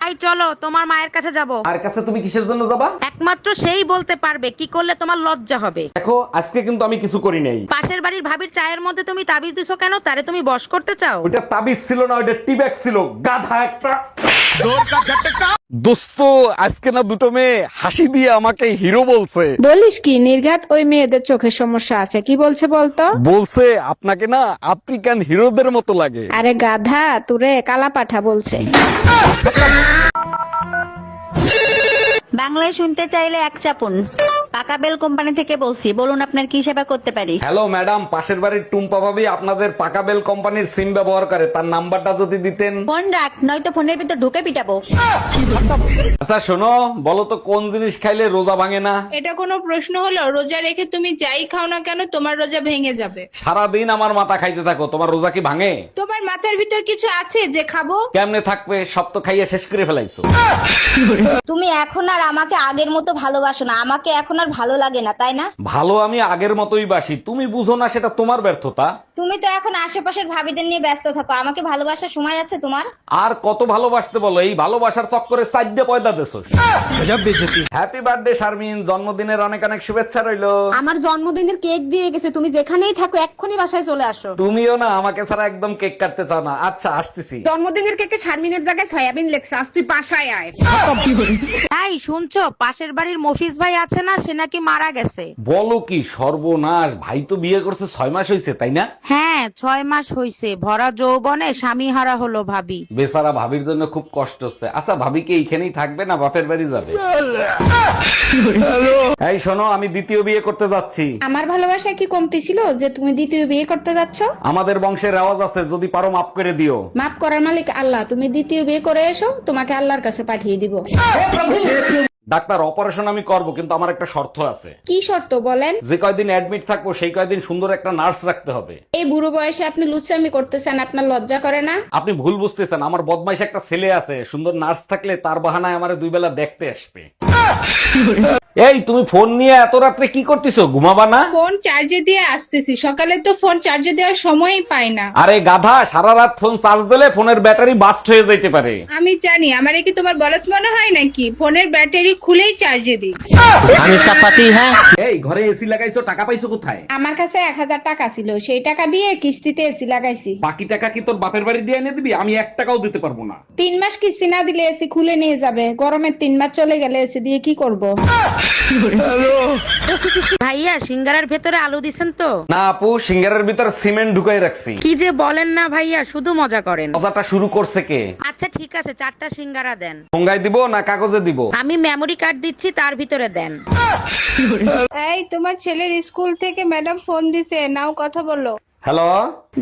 তাই চলো তোমার মায়ের কাছে যাব। আর কাছে তুমি কিসের জন্য যাবা? একমাত্র সেই বলতে পারবে কি করলে তোমার লজ্জা হবে। দেখো আজকে কিন্তু আমি কিছু করি নাই। পাশের বাড়ির ভাবির চায়ের মধ্যে তুমি তাবিজ দিছো কেন? তারে তুমি বশ করতে চাও? ওটা তাবিজ ছিল না ওটা টিব্যাগ ছিল গাধা একটা। দোস্ত আজকে না দুটো মেয়ে হাসি দিয়ে আমাকে হিরো বলছে। বলিস কি নির্ঘাত ওই মেয়েদের চোখের সমস্যা আছে কি বলছে বলতো? বলছে আপনাকে না আফ্রিকান হিরোদের মতো লাগে। আরে গাধা তুরে কালা পাঠা বলছে। বাংলায় শুনতে চাইলে এক চাপুন। পাকা বেল কোম্পানি থেকে বলছি বলুন আপনার কি সেবা করতে পারি? হ্যালো ম্যাডাম পাশের বাড়ির টুম্পা ভাবি আপনাদের পাকাবেল কোম্পানির সিম ব্যবহার করে তার নাম্বারটা যদি দিতেন। ফোন রাখ নয়তো ফোনের ভিতর ঢুকে পিটাবো। আচ্ছা শোনো বলো তো কোন জিনিস খাইলে রোজা ভাঙে না? এটা কোনো প্রশ্ন হলো রোজা রেখে তুমি যাই খাও না কেন তোমার রোজা ভেঙে যাবে। সারাদিন আমার মাথা খাইতে থাকো তোমার রোজা কি ভাঙে? মাথার ভিতর কিছু আছে যে খাব? কেমনে থাকবে? সব তো খাইয়ে শেষ করে ফেলাইছো। তুমি এখন আর আমাকে আগের মতো ভালোবাসো না। আমাকে এখন আর ভালো লাগে না তাই না? ভালো আমি আগের মতোই বাসি। তুমি বুঝো না সেটা তোমার ব্যর্থতা। তুমি তো এখন আশেপাশের ভাবিদের নিয়ে ব্যস্ত থাকো। আমাকে ভালোবাসার সময় আছে তোমার? আর কত ভালোবাসতে বলো? এই ভালোবাসার চক্করে সাইডে পয়দা দেছো হ্যাপি বার্থডে শারমিন জন্মদিনের অনেক অনেক শুভেচ্ছা রইল। আমার জন্মদিনের কেক দিয়ে গেছে। তুমি যেখানেই থাকো এক্ষুনি বাসায় চলে আসো। তুমিও না আমাকে ছাড়া একদম কেক কাটতে চাও না। আচ্ছা আসতেছি। জন্মদিনের কেকে শারমিনের জায়গায় সয়াবিন লেখছে আজ তুই বাসায় আয়। তাই শুনছো? পাশের বাড়ির মফিজ ভাই আছে না সে নাকি মারা গেছে। বলো কি সর্বনাশ। ভাই তো বিয়ে করছে ছয় মাস হয়েছে তাই না? হ্যাঁ ছয় মাস হইছে। ভরা যৌবনে স্বামী হারা হলো ভাবি। বেচারা ভাবির জন্য খুব কষ্ট হচ্ছে। আচ্ছা ভাবি কি এইখানেই থাকবে না বাপের বাড়ি যাবে? এই শোনো আমি দ্বিতীয় বিয়ে করতে যাচ্ছি। আমার ভালোবাসা কি কমতি ছিল যে তুমি দ্বিতীয় বিয়ে করতে যাচ্ছ? আমাদের বংশের রেওয়াজ আছে যদি পারো মাফ করে দিও। মাফ করার মালিক আল্লাহ। তুমি দ্বিতীয় বিয়ে করে এসো তোমাকে আল্লাহর কাছে পাঠিয়ে দিব। ডাক্তার অপারেশন আমি করব কিন্তু আমার একটা শর্ত আছে। কি শর্ত বলেন? যে কয়দিন অ্যাডমিট থাকব সেই কয়দিন সুন্দর একটা নার্স রাখতে হবে। এই বুড়ো বয়সে আপনি লুচ্চামি করতেছেন আপনার লজ্জা করে না? আপনি ভুল বুঝতেছেন আমার বদমাইশ একটা ছেলে আছে সুন্দর নার্স থাকলে তার বাহানায় আমার দুই বেলা দেখতে আসবে। এই তুমি ফোন নিয়ে এত রাত্রে কি করতেছো? ঘুমাবা না? ফোন চার্জে দিয়ে আসতেছি। সকালে তো ফোন চার্জে দেওয়ার সময়ই পাই না। আরে গাধা সারা রাত ফোন চার্জ দিলে ফোনের ব্যাটারি বাস্ট হয়ে যাইতে পারে। আমি জানি আমার কি তোমার বলত মনে হয় নাকি? ফোনের ব্যাটারি খুলেই চার্জে দিই। এই ঘরে এসি লাগাইছো টাকা পাইছো কোথায়? আমার কাছে এক হাজার টাকা ছিল সেই টাকা দিয়ে কিস্তিতে এসি লাগাইছি। বাকি টাকা কি তোর বাপের বাড়ি দিয়ে এনে দিবি? আমি এক টাকাও দিতে পারব না। তিন মাস কিস্তি না দিলে এসি খুলে নিয়ে যাবে। গরমের তিন মাস চলে গেলে এসি দিয়ে কি করব? ভাইয়া সিঙ্গারার ভেতরে আলু দিছেন তো? না আপু সিঙ্গারের ভিতর সিমেন্ট ঢুকাই রাখছি। কি যে বলেন না ভাইয়া শুধু মজা করেন। কথাটা শুরু করছে কে? আচ্ছা ঠিক আছে চারটা সিঙ্গারা দেন। দিব না কাগজে দিব? আমি মেমরি কার্ড দিচ্ছি তার ভিতরে দেন। এই তোমার ছেলের স্কুল থেকে ম্যাডাম ফোন দিছে নাও কথা বলো। হ্যালো?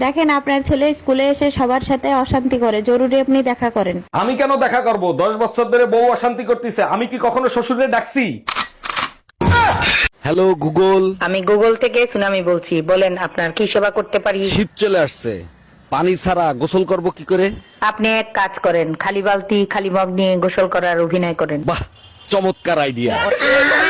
দেখেন আপনার ছেলে স্কুলে এসে সবার সাথে অশান্তি করে জরুরি আপনি দেখা করেন। আমি কেন দেখা করব? দশ বছর ধরে বউ অশান্তি করতেছে আমি কি কখনো শ্বশুরে ডাকছি? হ্যালো গুগল আমি গুগল থেকে সুনামি বলছি। বলেন আপনার কি সেবা করতে পারি? শীত চলে আসছে। পানি ছাড়া গোসল করব কি করে? আপনি এক কাজ করেন খালি বালতি খালি মগ নিয়ে গোসল করার অভিনয় করেন। বাহ চমৎকার আইডিয়া